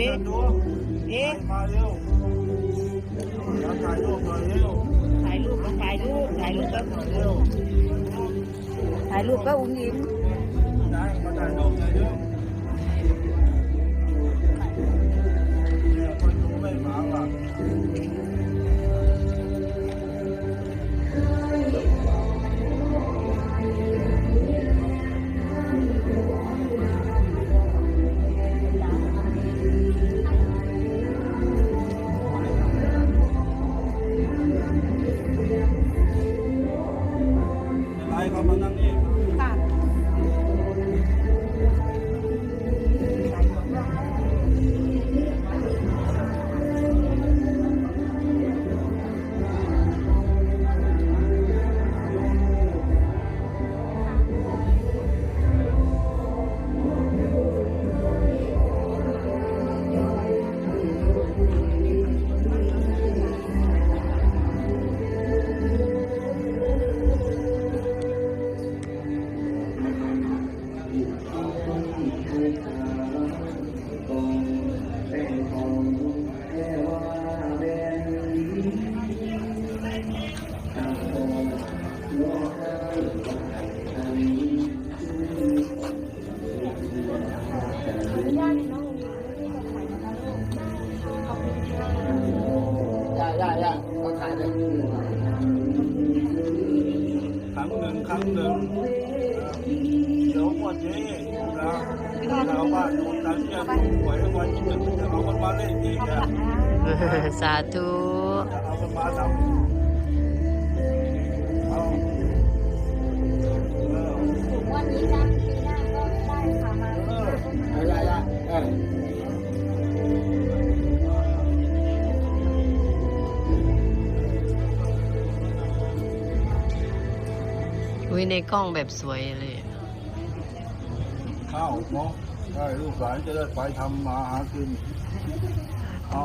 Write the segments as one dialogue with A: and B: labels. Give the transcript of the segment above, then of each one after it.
A: อ๊ะ
B: เดินดู
A: เอ๊ะ
B: มาเร็วอยถ่ายรูปถ่ายเร็ว
A: ถ่ายรูปก็ถ่ายรูปถ่ายรูปก็
B: อยเร็ว
A: ถ่ายรูปก็อุ้งยิ้ม
B: ได้มาถ่ายรูปเลยเร็วเนี่ยคนดูไม่มาหรอก จะเอากันมาเล่นอีกอะ
A: สาธุ
B: เอากันมาทำเอา
C: วันนี้นะปีหน้าก็ได้ค่ะมา
B: เออ
D: ย่าย่าย่าเออ
E: อุ้ยในกล้องแบบสวยเลย
B: ข้าเนาะ ได้ลูกหลานจะได้ไปทำมาหากิน เอา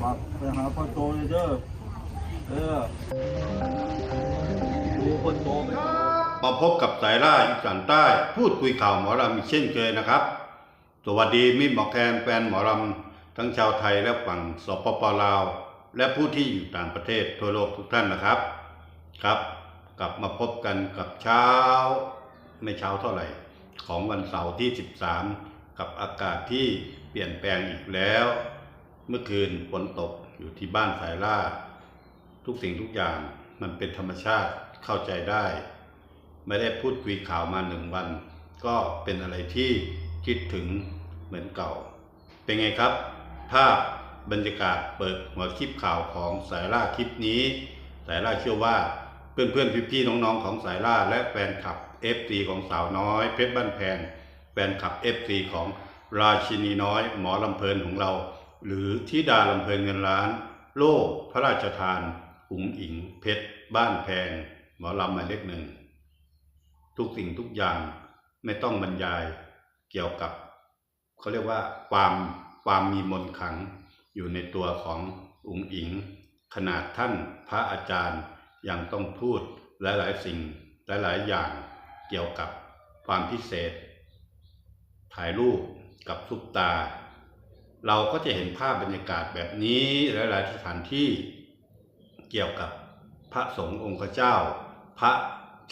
B: ฝากไปหาพ่อโตเลยเด้อเออดูพ่อโตไป
F: มาพบกับสายล่าอีสานใต้ พูดคุยข่าวหมอลำอีกเช่นเคยนะครับ สวัสดีมิตรหมอแคนแฟนหมอลำทั้งชาวไทยและฝั่งสปปลาว และผู้ที่อยู่ต่างประเทศทั่วโลกทุกท่านนะครับครับ กลับมาพบกันกับเช้า ไม่เช้าเท่าไหร่ ของวันเสาร์ที่ 13 กับอากาศที่เปลี่ยนแปลงอีกแล้ว เมื่อคืนฝนตกอยู่ที่บ้านสายล่า ทุกสิ่งทุกอย่างมันเป็นธรรมชาติเข้าใจได้ ไม่ได้พูดคุยข่าวมาหนึ่งวัน ก็เป็นอะไรที่คิดถึงเหมือนเก่า เป็นไงครับ ภาพบรรยากาศเปิดหัวคลิปข่าวของสายล่าคลิปนี้ สายล่าเชื่อว่าเพื่อนๆพี่ๆน้องๆของสายล่าและแฟนคลับ FC ของสาวน้อยเพชรบ้านแพงแฟนคลับ FC ของราชินีน้อย หมอลำเพลินของเรา หรือธิดาลำเพลินเงินล้าน โล่พระราชทานอุ๋งอิงเพชรบ้านแพงหมอลำหมายเลขหนึ่ง ทุกสิ่งทุกอย่างไม่ต้องบรรยายเกี่ยวกับเขาเรียกว่าความความมีมนต์ขังอยู่ในตัวของอุ๋งอิง ขนาดท่านพระอาจารย์ยังต้องพูดหลาย ๆ สิ่งหลาย ๆ อย่าง เกี่ยวกับความพิเศษ ถ่ายรูปกับซุปตา เราก็จะเห็นภาพบรรยากาศแบบนี้หลายๆสถานที่เกี่ยวกับพระสงฆ์องค์เจ้า พระ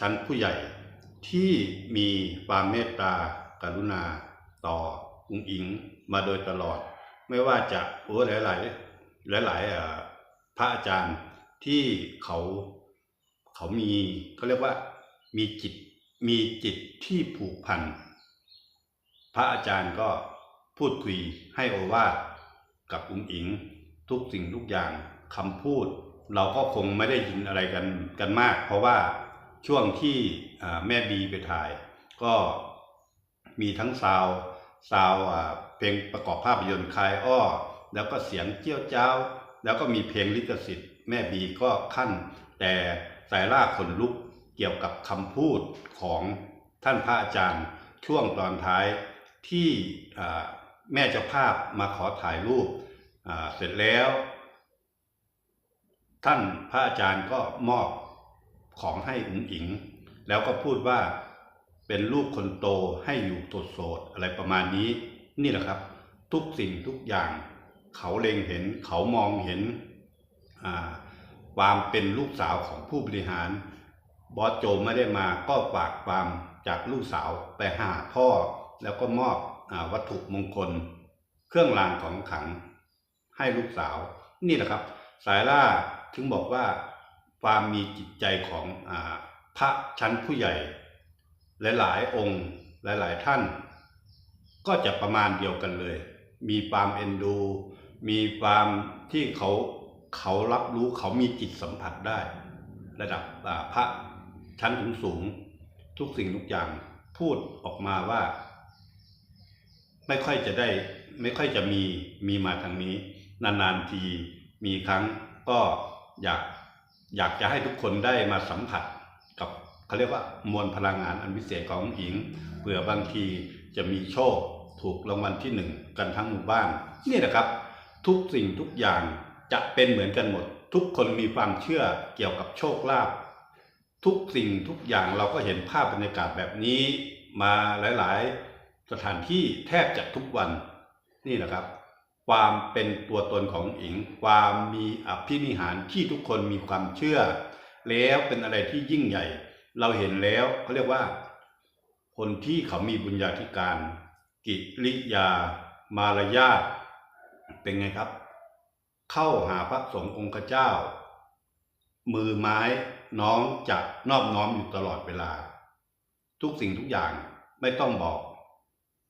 F: ชั้นผู้ใหญ่ที่มีความเมตตากรุณาต่ออุงอิงมาโดยตลอด ไม่ว่าจะโอ้หลาย ๆ หลายๆพระอาจารย์ที่เขาเขามีเขาเรียกว่ามีจิต มีจิตที่ผูกพัน พระอาจารย์ก็พูดคุยให้โอวาทกับอุ๋งอิง ทุกสิ่งทุกอย่างคำพูด เราก็คงไม่ได้ยินอะไรกันกันมาก เพราะว่าช่วงที่แม่บีไปถ่าย ก็มีทั้งซาวซาวเพลงประกอบภาพยนตร์คลายอ้อ แล้วก็เสียงเจี้ยวเจ้า แล้วก็มีเพลงลิขสิทธิ์แม่บีก็ขั้น แต่สายล่าขนลุก เกี่ยวกับคำพูดของท่านพระอาจารย์ช่วงตอนท้ายที่แม่เจ้าภาพมาขอถ่ายรูปเสร็จแล้ว ท่านพระอาจารย์ก็มอบของให้อุ๋งอิง แล้วก็พูดว่าเป็นลูกคนโตให้อยู่โสดอะไรประมาณนี้ นี่แหละครับ ทุกสิ่งทุกอย่าง เขาเล็งเห็นเขามองเห็นความเป็นลูกสาวของผู้บริหาร บอสโจไม่ได้มาก็ฝากความจากลูกสาวไปหาพ่อ แล้วก็มอบอวัตถุมงคล เครื่องรางของขังให้ลูกสาว นี่แหละครับ สายล่าถึงบอกว่าความมีจิตใจของอพระชั้นผู้ใหญ่ หลายๆ องค์หลาย ๆ ท่าน ก็จะประมาณเดียวกันเลย มีความเอ็นดู มีความที่เขาเขารับรู้เขามีจิตสัมผัสได้ ระดับพระ ชั้นสูงสูง ทุกสิ่งทุกอย่างพูดออกมาว่า ไม่ค่อยจะได้ ไม่ค่อยจะมีมีมาทางนี้ นานๆทีมีครั้งก็อยากอยากจะให้ทุกคนได้มาสัมผัสกับเขาเรียกว่ามวลพลังงานอันพิเศษของหญิงเผื่อบางทีจะมีโชคถูกรางวัลที่หนึ่งกันทั้งหมู่บ้าน นี่แหละครับ ทุกสิ่งทุกอย่างจะเป็นเหมือนกันหมด ทุกคนมีความเชื่อเกี่ยวกับโชคลาภ ทุกสิ่งทุกอย่างเราก็เห็นภาพบรรยากาศแบบนี้มาหลาย ๆ สถานที่แทบจะทุกวันนี่แหละครับ ความเป็นตัวตนของอิง ความมีอภินิหารที่ทุกคนมีความเชื่อ แล้วเป็นอะไรที่ยิ่งใหญ่ เราเห็นแล้วเขาเรียกว่า คนที่เขามีบุญญาธิการ กิริยามารยาทเป็นไงครับ เข้าหาพระสงฆ์องค์เจ้า มือไม้ น้องจะนอบน้อมอยู่ตลอดเวลา ทุกสิ่งทุกอย่างไม่ต้องบอก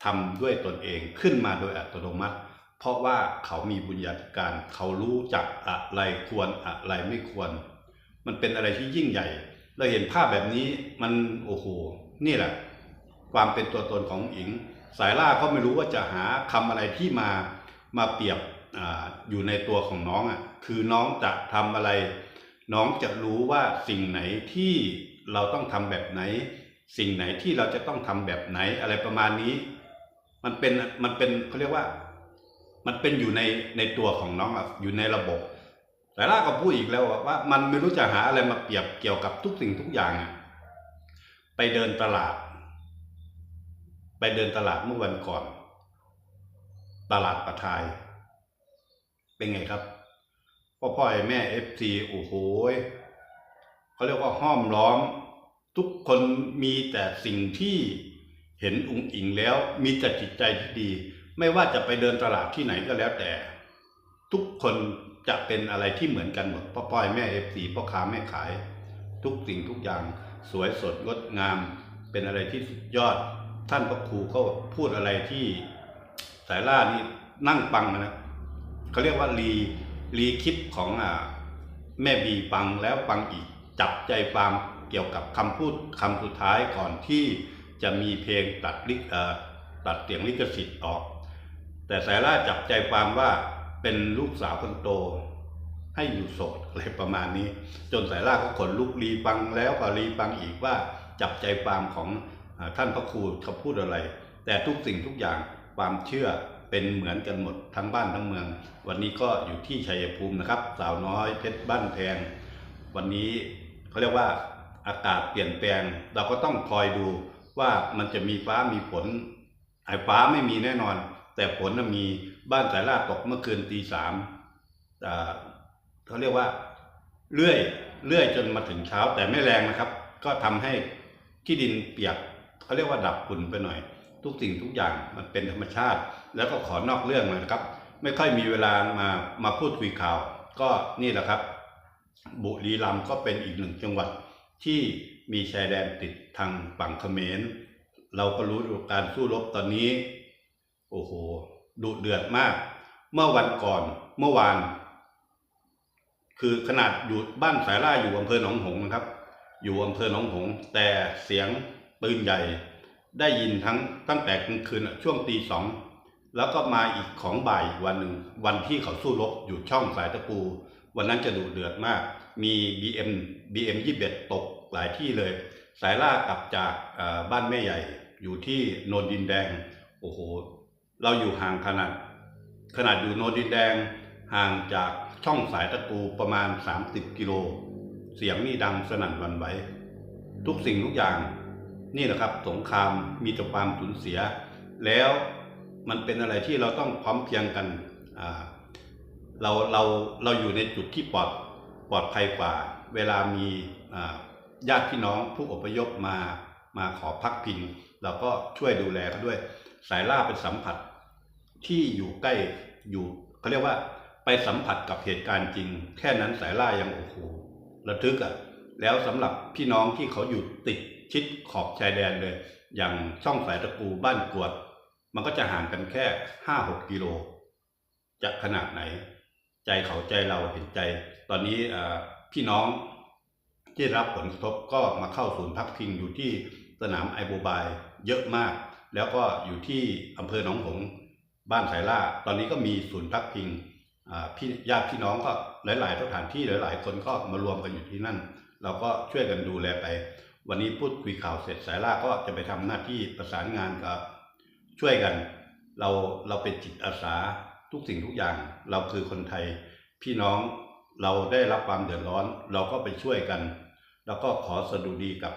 F: ทำด้วยตนเองขึ้นมาโดยอัตโนมัติ เพราะว่าเขามีบุญญาธิการ เขารู้จักอะไรควรอะไรไม่ควร มันเป็นอะไรที่ยิ่งใหญ่ เราเห็นภาพแบบนี้มันโอ้โห นี่แหละ ความเป็นตัวตนของอิง สายล่าเขาไม่รู้ว่าจะหาคำอะไรที่มามาเปรียบออยู่ในตัวของน้องอะคือน้องจะทำอะไร น้องจะรู้ว่าสิ่งไหนที่เราต้องทำแบบไหน สิ่งไหนที่เราจะต้องทำแบบไหนอะไรประมาณนี้ มันเป็นมันเป็นเขาเรียกว่า มันเป็นอยู่ในในตัวของน้องอะอยู่ในระบบแต่ล่าก็พูดอีกแล้วว่า มันไม่รู้จะหาอะไรมาเปรียบเกี่ยวกับทุกสิ่งทุกอย่างอะไปเดินตลาด ไปเดินตลาดเมื่อวันก่อน ตลาดประทาย เป็นไงครับ พ่อพ่อแม่เอฟซีโอ้โหยเขาเรียกว่าห้อมล้อม ทุกคนมีแต่สิ่งที่เห็นองค์อิงแล้ว มีแต่จิตใจที่ดี ไม่ว่าจะไปเดินตลาดที่ไหนก็แล้วแต่ ทุกคนจะเป็นอะไรที่เหมือนกันหมดพ่อพ่อแม่เอฟซีพ่อค้าแม่ขาย ทุกสิ่งทุกอย่างสวยสดงดงาม เป็นอะไรที่สุดยอด ท่านพระครูก็พูดอะไรที่สายล่านี่นั่งปังนะเขาเรียกว่ารี รีคลิปของอแม่บีปังแล้วปังอีกจับใจความเกี่ยวกับคำพูดคำสุดท้ายก่อนที่จะมีเพลงตัดลิขเอ่อตัดเสียงลิขสิทธิ์ออก แต่สายล่าจับใจความว่าเป็นลูกสาวคนโต ให้อยู่โสดอะไรประมาณนี้ จนสายล่าก็ขนลุกรีฟังแล้วก็รีฟังอีกว่าจับใจความของอท่านพระครูเขาพูดอะไร แต่ทุกสิ่งทุกอย่างความเชื่อ เป็นเหมือนกันหมดทั้งบ้านทั้งเมือง วันนี้ก็อยู่ที่ชัยภูมินะครับ สาวน้อยเพชรบ้านแพง วันนี้เขาเรียกว่าอากาศเปลี่ยนแปลง เราก็ต้องคอยดูว่ามันจะมีฟ้ามีฝนไอ้ฟ้าไม่มีแน่นอน แต่ฝนมีบ้านสายล่าตกเมื่อคืนตีสามเขาเรียกว่าเลื่อยเลื่อยจนมาถึงเช้าแต่ไม่แรงนะครับ ก็ทำให้ที่ดินเปียกเขาเรียกว่าดับฝุ่นไปหน่อย ทุกสิ่งทุกอย่างมันเป็นธรรมชาติ แล้วก็ขอนอกเรื่องนะครับ ไม่ค่อยมีเวลามามาพูดคุยข่าว ก็นี่แหละครับ บุรีรัมย์ก็เป็นอีกหนึ่งจังหวัดที่มีชายแดนติดทางฝั่งเขมร เราก็รู้การสู้รบตอนนี้ โอ้โหดุเดือดมาก เมื่อวันก่อนเมื่อวาน คือขนาดอยู่บ้านสายล่าอยู่อำเภอหนองหงนะครับ อยู่อำเภอหนองหง แต่เสียงปืนใหญ่ ได้ยินทั้งตั้งแต่กลางคืนช่วงตีสองแล้วก็มาอีกของบ่ายวันหนึ่งวันที่เขาสู้รบอยู่ช่องสายตะปู วันนั้นจะดุเดือดมาก มี BM BM 21ตกหลายที่เลย สายล่ากลับจากบ้านแม่ใหญ่ อยู่ที่โนนดินแดง โอ้โห เราอยู่ห่างขนาด ขนาดอยู่โนนดินแดง ห่างจากช่องสายตะปูประมาณ 30 กิโล เสียงนี่ดังสนั่นวันไหวทุกสิ่งทุกอย่าง นี่แหละครับสงครามมีแต่ความสูญเสีย แล้วมันเป็นอะไรที่เราต้องพร้อมเพียงกันเราเราเราอยู่ในจุดที่ปลอดปลอดภัยกว่า เวลามีญาติพี่น้องผู้อพยพมามาขอพักพิงเราก็ช่วยดูแลเขาด้วย สายล่าเป็นสัมผัสที่อยู่ใกล้อยู่เขาเรียกว่าไปสัมผัสกับเหตุการณ์จริง แค่นั้นสายล่ายังโอ้โหระทึกอะ่ะ แล้วสำหรับพี่น้องที่เขาอยู่ติดชิดขอบชายแดนเลย อย่างช่องสายตะปูบ้านกวด มันก็จะห่างกันแค่ห้าหกกิโล จะขนาดไหน ใจเขาใจเราเห็นใจ ตอนนี้พี่น้องที่รับผลกระทบก็มาเข้าศูนย์พักพิงอยู่ที่สนามไอโบบายเยอะมาก แล้วก็อยู่ที่อำเภอหนองหงบ้านสายล่า ตอนนี้ก็มีศูนย์พักพิงพี่ญาติพี่น้องก็หลาย ๆ สถานที่หลาย ๆ คนก็มารวมกันอยู่ที่นั่น เราก็ช่วยกันดูแลไป วันนี้พูดคุยข่าวเสร็จสายล่าก็จะไปทำหน้าที่ประสานงานกับช่วยกัน เราเราเป็นจิตอาสาทุกสิ่งทุกอย่าง เราคือคนไทย พี่น้องเราได้รับความเดือดร้อน เราก็ไปช่วยกัน แล้วก็ขอสดุดีกับ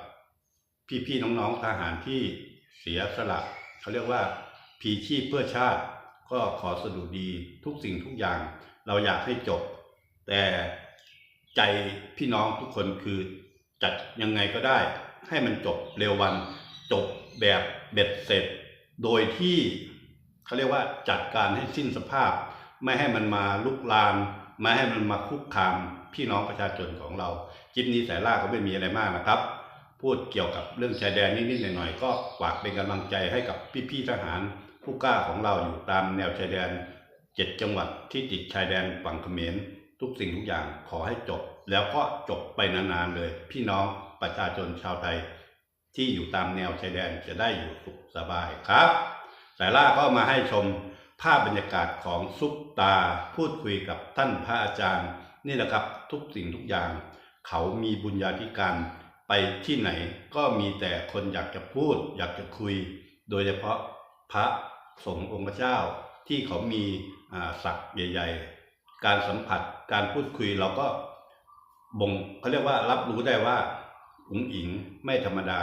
F: พี่ๆน้องๆทหารที่เสียสละเขาเรียกว่าพีชีพเพื่อชาติ ก็ขอสดุดีทุกสิ่งทุกอย่าง เราอยากให้จบ แต่ ใจพี่น้องทุกคนคือจัดยังไงก็ได้ ให้มันจบเร็ววัน จบแบบเบ็ดเสร็จ โดยที่เขาเรียกว่าจัดการให้สิ้นสภาพ ไม่ให้มันมาลุกลามไม่ให้มันมาคุกคามพี่น้องประชาชนของเราคลิปนี้สายล่าก็ไม่มีอะไรมากนะครับ พูดเกี่ยวกับเรื่องชายแดนนิดๆหน่อยๆก็ฝากเป็นกำลังใจให้กับพี่ๆทหารผู้กล้าของเราอยู่ตามแนวชายแดนเจ็ดจังหวัดที่ติดชายแดนฝั่งเขมร ทุกสิ่งทุกอย่างขอให้จบ แล้วก็จบไปนานๆเลย พี่น้องประชาชนชาวไทย ที่อยู่ตามแนวชายแดนจะได้อยู่สุขสบายครับสายล่าก็มาให้ชมภาพบรรยากาศของซุปตาพูดคุยกับท่านพระอาจารย์ นี่แหละครับทุกสิ่งทุกอย่าง เขามีบุญญาธิการไปที่ไหนก็มีแต่คนอยากจะพูด อยากจะคุย โดยเฉพาะพระสงฆ์องค์พระเจ้าที่เขามีศักดิ์ใหญ่ ๆ การสัมผัสการพูดคุยเราก็บ่งเขาเรียกว่ารับรู้ได้ว่าอุ๋งอิงไม่ธรรมดา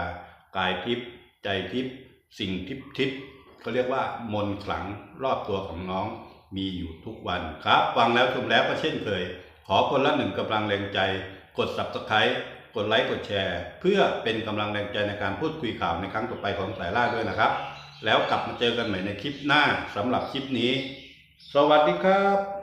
F: กายทิพย์ใจทิพย์สิ่งทิพย์ทิพย์เขาเรียกว่ามนต์ขลังรอบตัวของน้องมีอยู่ทุกวันครับฟังแล้วชมแล้วก็เช่นเคย ขอคนละหนึ่งกำลังแรงใจ กด subscribe กดไลค์กดแชร์ เพื่อเป็นกำลังแรงใจในการพูดคุยข่าวในครั้งต่อไปของสายล่าด้วยนะครับ แล้วกลับมาเจอกันใหม่ในคลิปหน้าสำหรับคลิปนี้ สวัสดีครับ